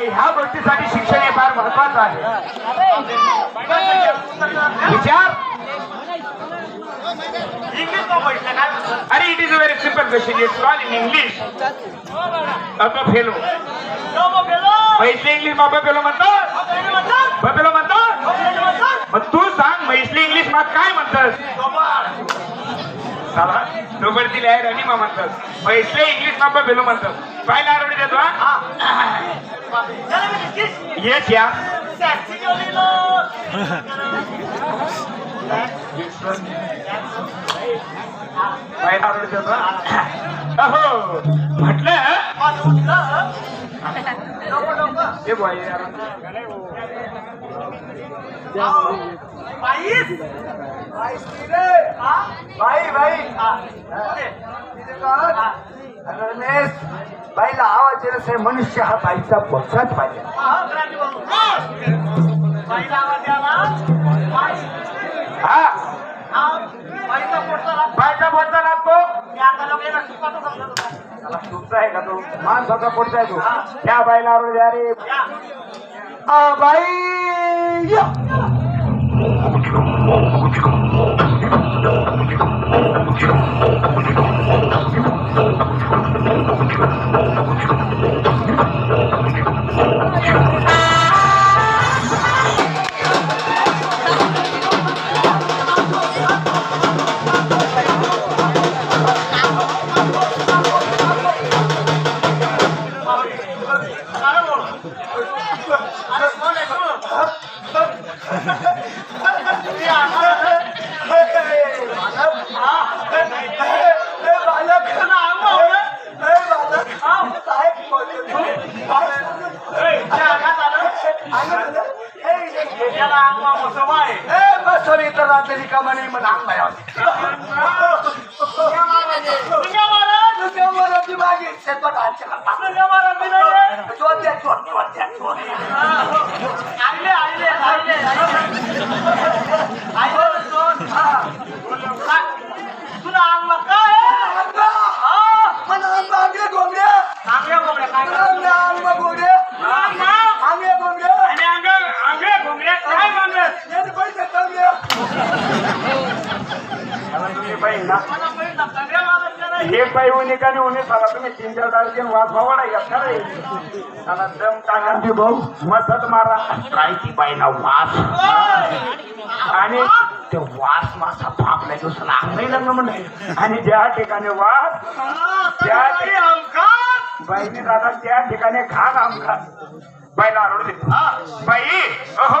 ह्या गोष्टीसाठी शिक्षण हे फार महत्वाचं आहे. विचार. अरे it is a very simple question it's call in English fellow. म्हैसले English बाबा फेलो म्हणतात. बफेलो म्हणतात. मग तू सांग म्हैसली इंग्लिश मग काय म्हणतात? चला दोघड दिले आहे रणिमा म्हणतात. म्हैसले इंग्लिश बाबा फेलो म्हणतात. पाहिला आरवडी देतो हा? या. पाहिला आरवडी देतो हा? अहो म्हटलं हे? बुवा, हे आरवडी. भाई भाई रमेश बाईला आवाज येत असेल मनुष्य हा बाईचा बघाच पाहिजे. हा. बायचा बोलता लागतो आहे का तो? माणसाचा पोटचा आहे तो. त्या बाईला आरवडी द्या रे. आ, बाई Hey, होती माझी शेतात आजच्या चोरत्या चोर चोरत्या चोर नाही बाई उन्ही का नाही उन्ही सांगा तुम्ही तीन चार तारखे वास भावडा दम टाका गांधी भाऊ मसत मारा. काय ती बाईना वास. आणि ते वास मासा फापल्या दिवसाला अंगही लग्न म्हणलं आणि ज्या ठिकाणी वास त्या ठिकाणी बाईने दादा त्या ठिकाणी खान आमखा बाईला आरोड देतो बाई अहो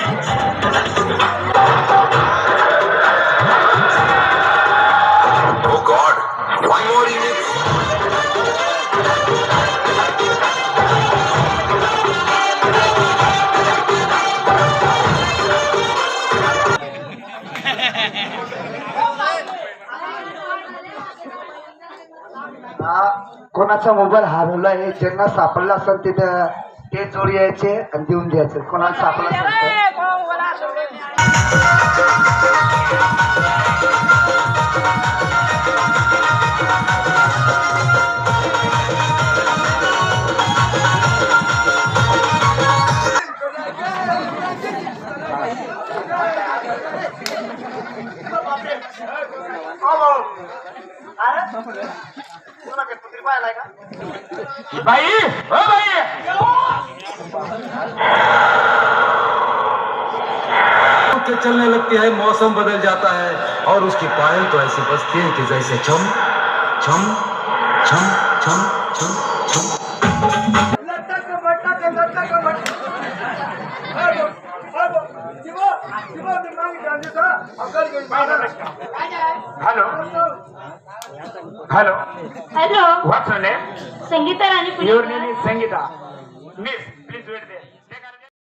कोणाचा मोबाईल हरवला आहे ज्यांना सापडला असेल तिथे ते जोडी यायचे आणि देऊन द्यायचे. कोणाला सापडला असेल बाई ओ बाई के चलने लगती है मौसम बदल जाता है और उसकी पायल तो ऐसी बजती है कि जैसे छम छम छम छम छम छम। लटक बटक लटक बटक। हॅलो। हॅलो शिवा शिवा मी मागे जाते का